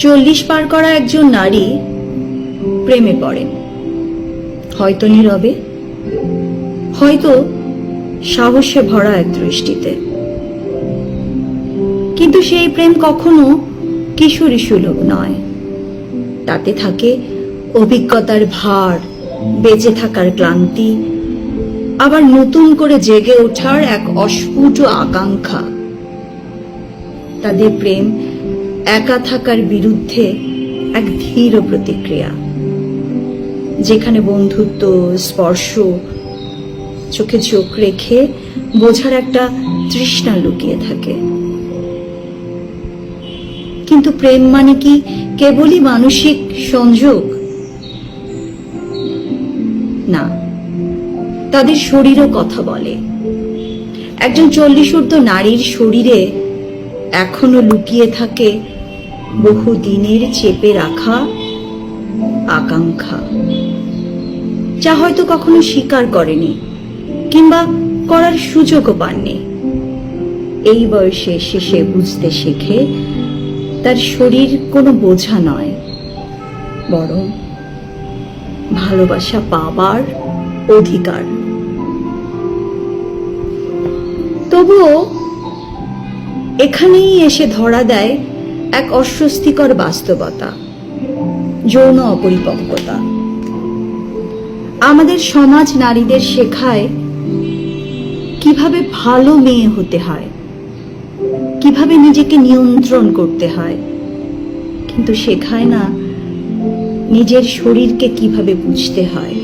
চল্লিশ পার করা একজন নারী প্রেমে পড়েন হয়তো নীরবে, হয়তো সাহসে ভরা এক দৃষ্টিতে। কিন্তু সেই প্রেম কখনো কিশোরী সুলভ নয়। তাতে থাকে অভিজ্ঞতার ভার, বেঁচে থাকার ক্লান্তি, আবার নতুন করে জেগে ওঠার এক অস্ফুট আকাঙ্ক্ষা। তাদের প্রেম একা থাকার বিরুদ্ধে এক ধীর প্রতিক্রিয়া, যেখানে বন্ধুত্ব, স্পর্শ, চোখে চোখ রেখে বোঝার একটা তৃষ্ণা লুকিয়ে থাকে। কিন্তু প্রেম মানে কি কেবলই মানসিক সংযোগ? না, তাদের শরীরও কথা বলে। একজন চল্লিশ ঊর্ধ্ব নারীর শরীরে এখনও লুকিয়ে থাকে বহু দিনের চেপে রাখা আকাঙ্ক্ষা। যা হয়তো কখনো স্বীকার করেনি, কিংবা করার সুযোগও পাননি। এই বয়সে এসে সে বুঝতে শেখে, তার শরীর কোনো বোঝা নয়, বরং ভালোবাসা পাবার অধিকার। তবুও এখানেই এসে ধরা দেয় এক অস্বস্তিকর বাস্তবতা, যৌন অপরিপক্কতা। আমাদের সমাজ নারীদের শেখায় কীভাবে ভালো মেয়ে হতে হয়, কীভাবে নিজেকে নিয়ন্ত্রণ করতে হয়, কিন্তু শেখায় না নিজের শরীরকে কীভাবে বুঝতে হয়।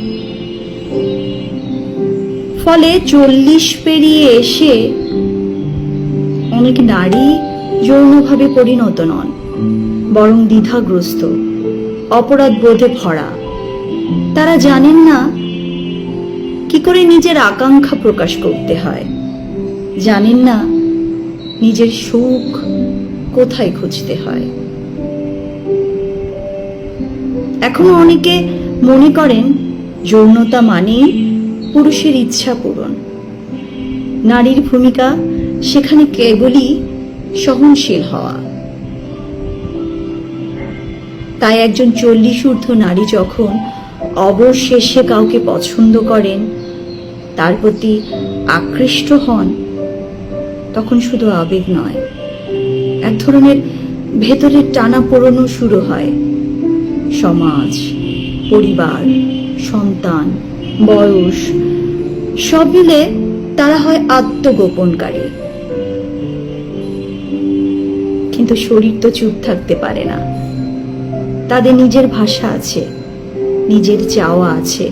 ফলে চল্লিশ পেরিয়ে এসে অনেক নারী যৌনভাবে পরিণত নন, বরং দ্বিধাগ্রস্ত, অপরাধ বোধে ভরা। তারা জানেন না কি করে নিজের আকাঙ্ক্ষা প্রকাশ করতে হয়। জানেন না নিজের সুখ কোথায় খুঁজতে হয়। এখনও অনেকে মনে করেন যৌনতা মানে পুরুষের ইচ্ছা পূরণ। নারীর ভূমিকা সেখানে কেবলই সহনশীল হওয়া। তাই একজন চল্লিশ ঊর্ধ্ব নারী যখন অবশেষে কাউকে পছন্দ করেন, তার প্রতি আকৃষ্ট হন, তখন শুধু আবেগ নয়, এক ধরনের ভেতরের টানা পোড়ানো শুরু হয়। সমাজ, পরিবার, সন্তান, বয়স, সব মিলে তারা হয় আত্মগোপনকারী। কিন্তু শরীর তো চুপ থাকতে পারে না। তাদের নিজের ভাষা আছে, নিজের চাওয়া আছে।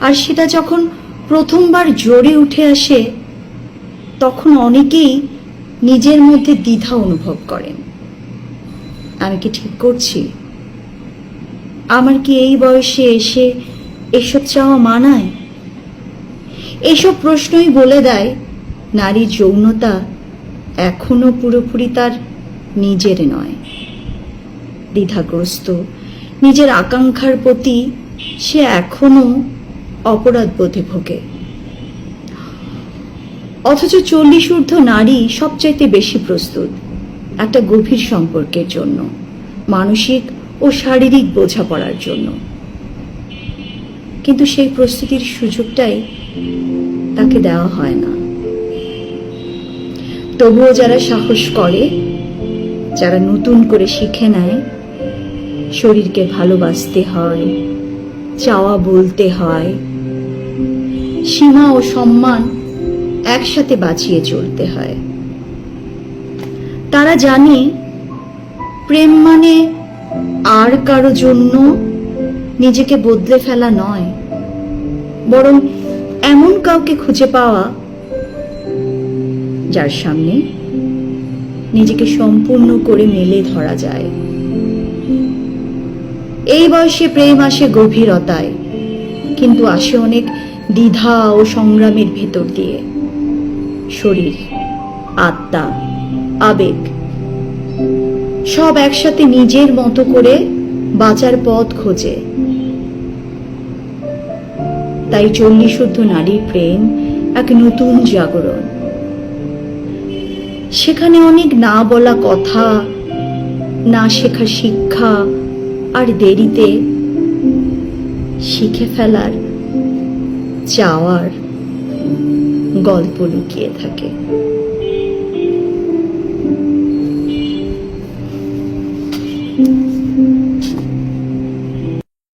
আর সেটা যখন প্রথমবার জোরে উঠে আসে, তখন অনেকেই নিজের মধ্যে দ্বিধা অনুভব করেন। আমি কি ঠিক করছি? আমার কি এই বয়সে এসে এসব চাওয়া মানায়? এসব প্রশ্নই বলে দেয়, নারীর যৌনতা এখনও পুরোপুরি তার নিজের নয়। দ্বিধাগ্রস্ত, নিজের আকাঙ্ক্ষার প্রতি সে এখনও অপরাধ বোধে ভোগে। অথচ চল্লিশ ঊর্ধ্ব নারী সবচাইতে বেশি প্রস্তুত একটা গভীর সম্পর্কের জন্য, মানসিক ও শারীরিক বোঝাপড়ার জন্য। কিন্তু সেই প্রস্তুতির সুযোগটাই তাকে দেওয়া হয় না। তবুও যারা সাহস করে যারা নতুন করে শিখে নেয়, শরীরকে ভালোবাসতে হয়, চাওয়া বলতে হয়, সীমা ও সম্মান একসাথে বাঁচিয়ে চলতে হয়। তারা জানে প্রেম মানে আর কারও জন্য নিজেকে বদলে ফেলা নয়, বরং এমন কাউকে খুঁজে পাওয়া যার সামনে নিজেকে সম্পূর্ণ করে মেলে ধরা যায়। এই বয়সে প্রেম আসে গভীরতায়, কিন্তু আসে অনেক দ্বিধা ও সংগ্রামের ভেতর দিয়ে। শরীর, আত্মা, আবেগ, সব একসাথে নিজের মতো করে বাঁচার পথ খোঁজে। তাই চল্লিশ ঊর্ধ্ব নারীর প্রেম এক নতুন জাগরণ। সেখানে অনেক না বলা কথা, না শেখা শিক্ষা আর দেরিতে শিখে ফেলার, চাওয়ার গল্প লুকিয়ে থাকে।